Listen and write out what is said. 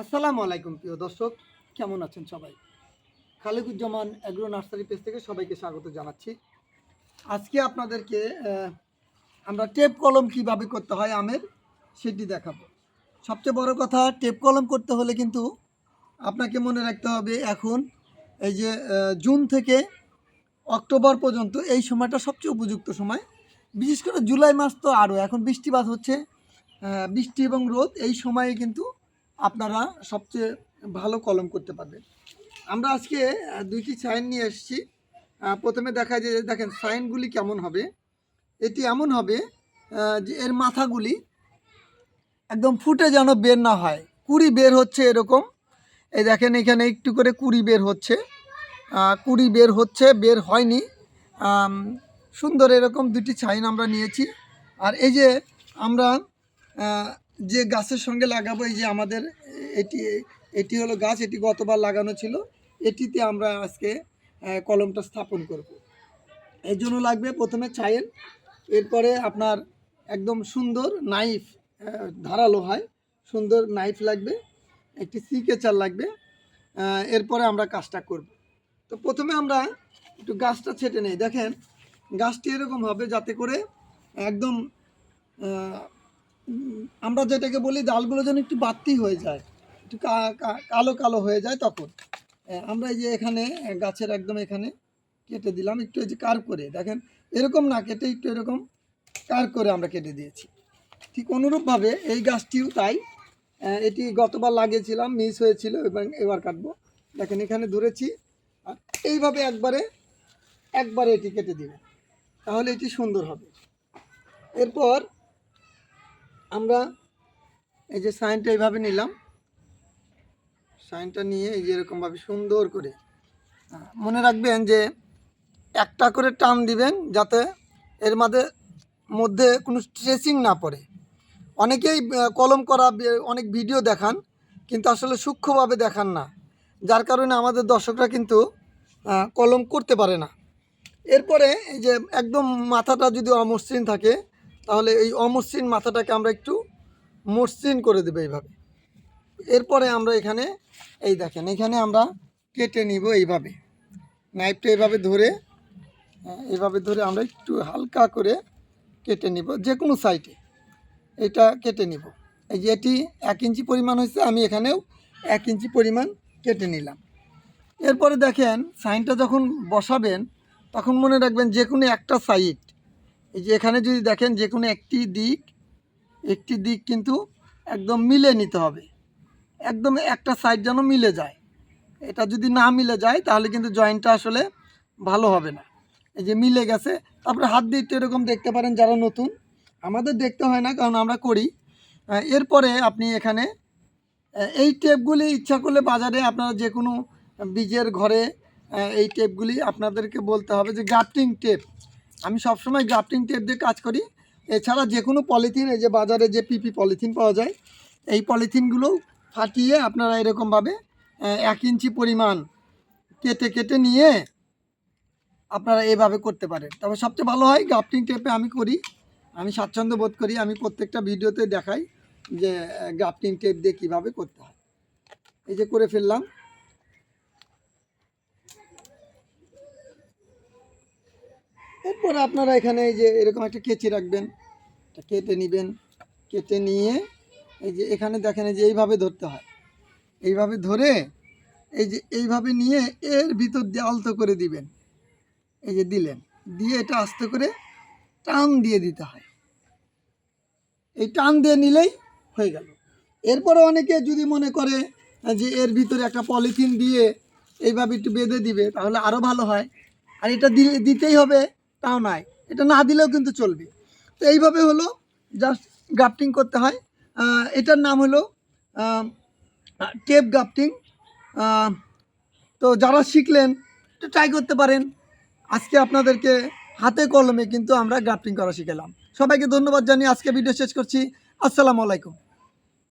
আসসালামু আলাইকুম প্রিয় দর্শক, কেমন আছেন সবাই? খালেকুজ্জামান অ্যাগ্রো নার্সারি পেজ থেকে সবাইকে স্বাগত জানাচ্ছি। আজকে আপনাদেরকে আমরা টেপ কলম কীভাবে করতে হয় আমের, সেটি দেখাবো। সবচেয়ে বড় কথা টেপ কলম করতে হলে কিন্তু আপনাকে মনে রাখতে হবে এখন, এই যে জুন থেকে অক্টোবর পর্যন্ত এই সময়টা সবচেয়ে উপযুক্ত সময়। বিশেষ করে জুলাই মাস তো আরও, এখন বৃষ্টিপাত হচ্ছে বৃষ্টি এবং রোদ, এই সময়ে কিন্তু আপনারা সবচেয়ে ভালো কলম করতে পারবেন। আমরা আজকে দুইটি সাইন নিয়ে এসেছি। প্রথমে দেখা যায় দেখেন, সাইনগুলি কেমন হবে? এটি এমন হবে যে এর মাথাগুলি একদম ফুটে যেন বের না হয়। কুড়ি বের হচ্ছে এরকম। এই দেখেন, এখানে একটু করে কুড়ি বের হচ্ছে। কুড়ি বের হচ্ছে, বের হয়নি। সুন্দর এরকম দুটি সাইন আমরা নিয়েছি। আর এই যে আমরা যে গাছের সঙ্গে লাগাবো, এই যে আমাদের এটি এটি হলো গাছ, এটি গতবার লাগানো ছিল। এটিতে আমরা আজকে কলমটা স্থাপন করব। এর জন্য লাগবে প্রথমে চায়ের, এরপরে আপনার একদম সুন্দর নাইফ ধারালো হয়, সুন্দর নাইফ লাগবে, একটি সিকেচার লাগবে এরপরে আমরা কাজটা করব। তো প্রথমে আমরা একটু গাছটা ছেটে নেই। দেখেন, গাছটি এরকম হবে যাতে করে একদম আমরা যেটাকে বলি ডালগুলো যেন একটু বাড়তি হয়ে যায়, একটু কালো কালো হয়ে যায় তখন। আমরা এই যে এখানে গাছের একদম এখানে কেটে দিলাম, একটু এই যে কার করে, দেখেন, এরকম না কেটে একটু এরকম কার করে আমরা কেটে দিয়েছি। ঠিক অনুরূপভাবে এই গাছটিও তাই এটি গতবার লাগিয়েছিলাম, মিস হয়েছিল এবং এবার কাটবো। দেখেন, এখানে ধরেছি, আর এইভাবে একবারে একবারে এটি কেটে দিবেন তাহলে এটি সুন্দর হবে। এরপর আমরা এই যে সাইনটা এইভাবে নিলাম। সাইনটা নিয়ে এই যে এরকমভাবে সুন্দর করে মনে রাখবেন যে একটা করে টান দিবেন যাতে এর মধ্যে মধ্যে কোনো স্ট্রেচিং না পড়ে। অনেকেই কলম করা, অনেক ভিডিও দেখান, কিন্তু আসলে সূক্ষ্মভাবে দেখান না। যার কারণে আমাদের দর্শকরা কিন্তু কলম করতে পারে না। এরপরে এই যে একদম মাথাটা যদি অমসৃণ থাকে তাহলে এই অমসৃণ মাথাটাকে আমরা একটু মসৃণ করে দেবো এইভাবে। এরপরে আমরা এখানে এই দেখেন এখানে আমরা কেটে নিব এইভাবে। নাইফটা এইভাবে ধরে হ্যাঁ, এইভাবে ধরে আমরা একটু হালকা করে কেটে নিব যে কোনো সাইডে। এটা কেটে নিব। এই যে এটি এক ইঞ্চি পরিমাণ হয়েছে আমি এখানেও এক ইঞ্চি পরিমাণ কেটে নিলাম। এরপরে দেখেন সাইনটা যখন বসাবেন তখন মনে রাখবেন যে কোনো একটা সাইড এই যে এখানে যদি দেখেন যে কোনো একটি দিক একটি দিক কিন্তু একদম মিলে নিতে হবে। একদম একটা সাইড যেন মিলে যায়। এটা যদি না মিলে যায়, তাহলে কিন্তু জয়েন্টটা আসলে ভালো হবে না। এই যে মিলে গেছে, তারপরে হাত দিয়ে এরকম দেখতে পারেন যারা নতুন। আমাদের দেখতে হয় না, কারণ আমরা করি। এরপরে আপনি এখানে এই টেপগুলি ইচ্ছা করলে বাজারে আপনারা যে কোনো বীজের ঘরে এই টেপগুলি আপনাদেরকে বলতে হবে যে গ্রাফটিং টেপ আমি সবসময় গ্রাফটিং টেপ দিয়ে কাজ করি। এছাড়া যে কোনো পলিথিন, এই যে বাজারে যে পিপি পলিথিন পাওয়া যায়, এই পলিথিনগুলো ফাটিয়ে আপনারা এরকমভাবে এক ইঞ্চি পরিমাণ কেটে কেটে নিয়ে আপনারা এভাবে করতে পারেন। তবে সবচেয়ে ভালো হয় গ্রাফটিং টেপে আমি করি, আমি স্বাচ্ছন্দ্য বোধ করি, আমি প্রত্যেকটা ভিডিওতে দেখাই যে গ্রাফটিং টেপ দিয়ে কীভাবে করতে হয়। এই যে করে ফেললাম। এরপর আপনারা এখানে এই যে এরকম একটা কেচি রাখবেন কেটে নেবেন, কেটে নিয়ে এই যে এখানে দেখেন এই যে এইভাবে ধরতে হয়। এইভাবে ধরে এই যে এইভাবে নিয়ে এর ভিতর দিয়ে আলতো করে দিবেন। এই যে দিলেন, দিয়ে এটা আস্তে করে টান দিয়ে দিতে হয়। এই টান দিয়ে নিলেই হয়ে গেল। এরপরে অনেকে যদি মনে করে যে এর ভিতরে একটা পলিথিন দিয়ে এইভাবে একটু বেঁধে দিবে, তাহলে আরও ভালো হয়। আর এটা দিতেই হবে। তাও নাই। এটা না দিলেও কিন্তু চলবে। তো এইভাবে হলো জাস্ট গ্রাফটিং করতে হয়। এটার নাম হলো টেপ গ্রাফটিং তো যারা শিখলেন, একটু ট্রাই করতে পারেন। আজকে আপনাদেরকে হাতে কলমে কিন্তু আমরা গ্রাফটিং করা শিখেলাম। সবাইকে ধন্যবাদ জানিয়ে আজকে ভিডিও শেষ করছি। আসসালামু আলাইকুম।